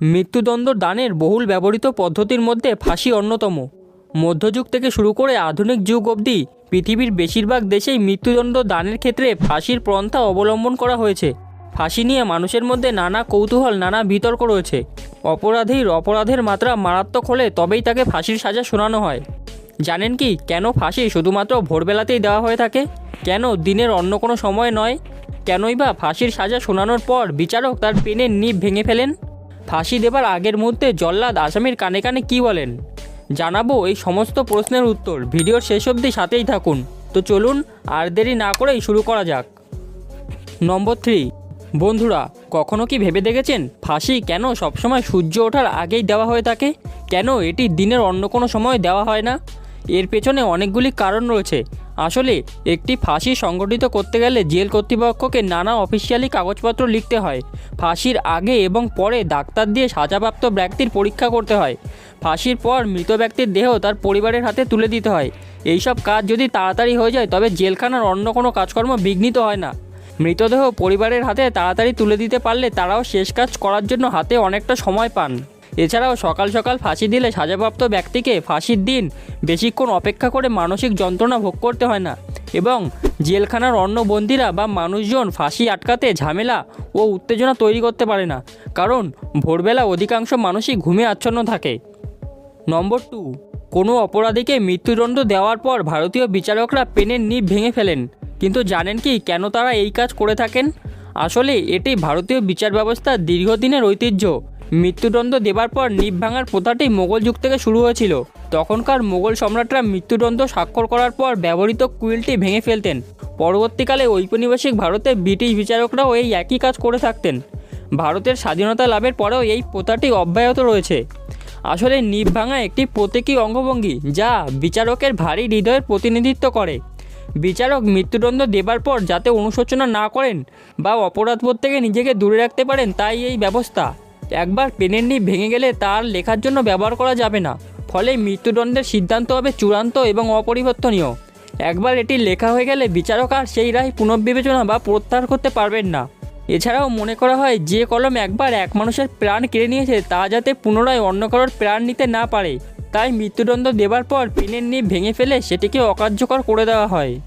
মৃত্যুদণ্ড দানের বহুল ব্যবহৃত পদ্ধতির মধ্যে ফাঁসি অন্যতম। মধ্যযুগ থেকে শুরু করে আধুনিক যুগ অবধি পৃথিবীর বেশিরভাগ দেশেই মৃত্যুদণ্ড দানের ক্ষেত্রে ফাঁসির পন্থা অবলম্বন করা হয়েছে। ফাঁসি নিয়ে মানুষের মধ্যে নানা কৌতূহল, নানা বিতর্ক রয়েছে। অপরাধীর অপরাধের মাত্রা মারাত্মক হলে তবেই তাকে ফাঁসির সাজা শোনানো হয়। জানেন কি, কেন ফাঁসি শুধুমাত্র ভোরবেলাতেই দেওয়া হয়ে থাকে? কেন দিনের অন্য কোনো সময় নয়? কেনই বা ফাঁসির সাজা শোনানোর পর বিচারক তার পেনের নিপ ভেঙে ফেলেন? ফাঁসি দেবার আগের মুহূর্তে জল্লাদ আসামির কানে কানে কি বলেন? জানাব এই সমস্ত প্রশ্নের উত্তর। ভিডিওর শেষ অবধি সাথেই থাকুন। তো চলুন, আর দেরি না করেই শুরু করা যাক। নম্বর থ্রি বন্ধুরা, কখনো কি ভেবে দেখেছেন ফাঁসি কেন সবসময় সূর্য ওঠার আগেই দেওয়া হয়ে থাকে? কেন এটি দিনের অন্য কোনো সময় দেওয়া হয় না? এর পেছনে অনেকগুলি কারণ রয়েছে। আসলে, একটি ফাঁসি সংগঠিত করতে গেলে জেল কর্তৃপক্ষকে নানা অফিসিয়ালি কাগজপত্র লিখতে হয়। ফাঁসির আগে এবং পরে ডাক্তার দিয়ে সাজাপ্রাপ্ত ব্যক্তির পরীক্ষা করতে হয়। ফাঁসির পর মৃত ব্যক্তির দেহ তার পরিবারের হাতে তুলে দিতে হয়। এইসব কাজ যদি তাড়াতাড়ি হয়ে যায়, তবে জেলখানার অন্য কোনো কাজকর্ম বিঘ্নিত হয় না। মৃতদেহ পরিবারের হাতে তাড়াতাড়ি তুলে দিতে পারলে তারাও শেষ কাজ করার জন্য হাতে অনেকটা সময় পান। এছাড়াও সকাল সকাল ফাঁসি দিলে সাজাপ্রাপ্ত ব্যক্তিকে ফাঁসির দিন বেশিক্ষণ অপেক্ষা করে মানসিক যন্ত্রণা ভোগ করতে হয় না। এবং জেলখানার অন্য বন্দিরা বা মানুষজন ফাঁসি আটকাতে ঝামেলা ও উত্তেজনা তৈরি করতে পারে না। কারণ ভোরবেলা অধিকাংশ মানুষই ঘুমে আচ্ছন্ন থাকে। নম্বর টু, কোনো অপরাধীকে মৃত্যুদণ্ড দেওয়ার পর ভারতীয় বিচারকরা পেনের নিপ ভেঙে ফেলেন। কিন্তু জানেন কি কেন তারা এই কাজ করে থাকেন? আসলে এটি ভারতীয় বিচার ব্যবস্থার দীর্ঘদিনের ঐতিহ্য। মৃত্যুদণ্ড দেবার পর নিপ ভাঙার প্রথাটি মোগল যুগ থেকে শুরু হয়েছিল। তখনকার মোগল সম্রাটরা মৃত্যুদণ্ড স্বাক্ষর করার পর ব্যবহৃত কুইলটি ভেঙে ফেলতেন। পরবর্তীকালে ঔপনিবেশিক ভারতে ব্রিটিশ বিচারকরাও এই একই কাজ করে থাকতেন। ভারতের স্বাধীনতা লাভের পরেও এই প্রথাটি অব্যাহত রয়েছে। আসলে নিপ ভাঙা একটি প্রতীকী অঙ্গভঙ্গি যা বিচারকের ভারী হৃদয়ের প্রতিনিধিত্ব করে। বিচারক মৃত্যুদণ্ড দেবার পর যাতে অনুশোচনা না করেন বা অপরাধবোধ থেকে নিজেকে দূরে রাখতে পারেন তাই এই ব্যবস্থা। একবার পেনের নিপ ভেঙে গেলে তার লেখার জন্য ব্যবহার করা যাবে না। ফলে মৃত্যুদণ্ডের সিদ্ধান্ত হবে চূড়ান্ত এবং অপরিবর্তনীয়। একবার এটি লেখা হয়ে গেলে বিচারক আর সেই রায় পুনর্বিবেচনা বা প্রত্যাহার করতে পারবেন না। এছাড়াও মনে করা হয়, যে কলম একবার এক মানুষের প্রাণ কেড়ে নিয়েছে, তা যাতে পুনরায় অন্য কারোর প্রাণ নিতে না পারে। তাই মৃত্যুদণ্ড দেবার পর পেনের নিপ ভেঙে ফেলে সেটিকে অকার্যকর করে দেওয়া হয়।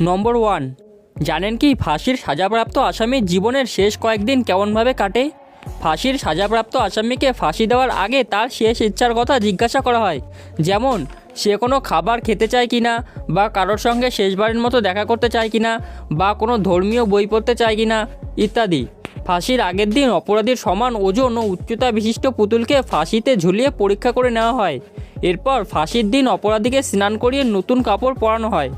Number one. জানেন কি, ফাঁসির সাজাপ্রাপ্ত আসামির জীবনের শেষ কয়েকদিন কেমনভাবে কাটে? ফাঁসির সাজাপ্রাপ্ত আসামিকে ফাঁসি দেওয়ার আগে তার শেষ ইচ্ছার কথা জিজ্ঞাসা করা হয়। যেমন, সে কোনো খাবার খেতে চায় কি না বা কারোর সঙ্গে শেষবারের মতো দেখা করতে চায় কি না বা কোনো ধর্মীয় বই পড়তে চায় কি না ইত্যাদি। ফাঁসির আগের দিন অপরাধীর সমান ওজন ও উচ্চতা বিশিষ্ট পুতুলকে ফাঁসিতে ঝুলিয়ে পরীক্ষা করে নেওয়া হয়। এরপর ফাঁসির দিন অপরাধীকে স্নান করিয়ে নতুন কাপড় পরানো হয়।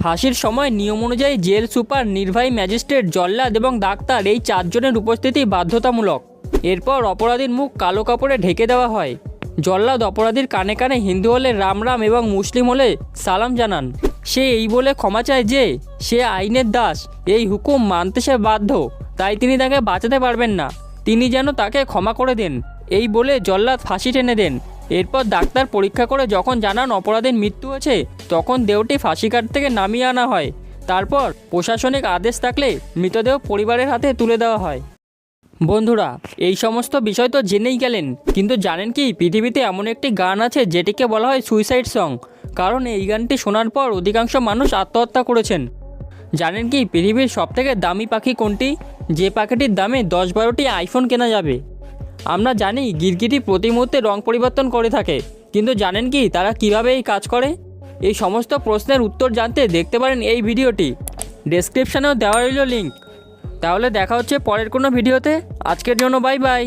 ফাঁসির সময় নিয়ম অনুযায়ী জেল সুপার, নির্বাহী ম্যাজিস্ট্রেট জল্লাদ এবং ডাক্তার এই চারজনের উপস্থিতি বাধ্যতামূলক। এরপর অপরাধীর মুখ কালো কাপড়ে ঢেকে দেওয়া হয়। জল্লাদ অপরাধীর কানে কানে হিন্দু হলে রাম রাম এবং মুসলিম হলে সালাম জানান। সে এই বলে ক্ষমা চায় যে, সে আইনের দাস। এই হুকুম মানতে সে বাধ্য। তাই তিনি তাকে বাঁচাতে পারবেন না। তিনি যেন তাকে ক্ষমা করে দেন। এই বলে জল্লাদ ফাঁসি টেনে দেন। এরপর ডাক্তার পরীক্ষা করে যখন জানান অপরাধীর মৃত্যু হয়েছে, তখন দেহটি ফাঁসিকাট থেকে নামিয়ে আনা হয়। তারপর প্রশাসনিক আদেশ থাকলে মৃতদেহ পরিবারের হাতে তুলে দেওয়া হয়। বন্ধুরা, এই সমস্ত বিষয় তো জেনেই গেলেন, কিন্তু জানেন কি, পৃথিবীতে এমন একটি গান আছে যেটিকে বলা হয় সুইসাইড সং। কারণ এই গানটি শোনার পর অধিকাংশ মানুষ আত্মহত্যা করেছেন। জানেন কি, পৃথিবীর সবথেকে দামি পাখি কোনটি? যে পাখিটির দামে দশ বারোটি আইফোন কেনা যাবে। আমরা জানি, গিরগিটি প্রতি মুহূর্তে রং পরিবর্তন করে থাকে, কিন্তু জানেন কি, তারা কীভাবে এই কাজ করে? এই সমস্ত প্রশ্নের উত্তর জানতে দেখতে পারেন এই ভিডিওটি। ডেসক্রিপশানেও দেওয়া রইল লিঙ্ক। তাহলে দেখা হচ্ছে পরের কোনো ভিডিওতে। আজকের জন্য বাই বাই।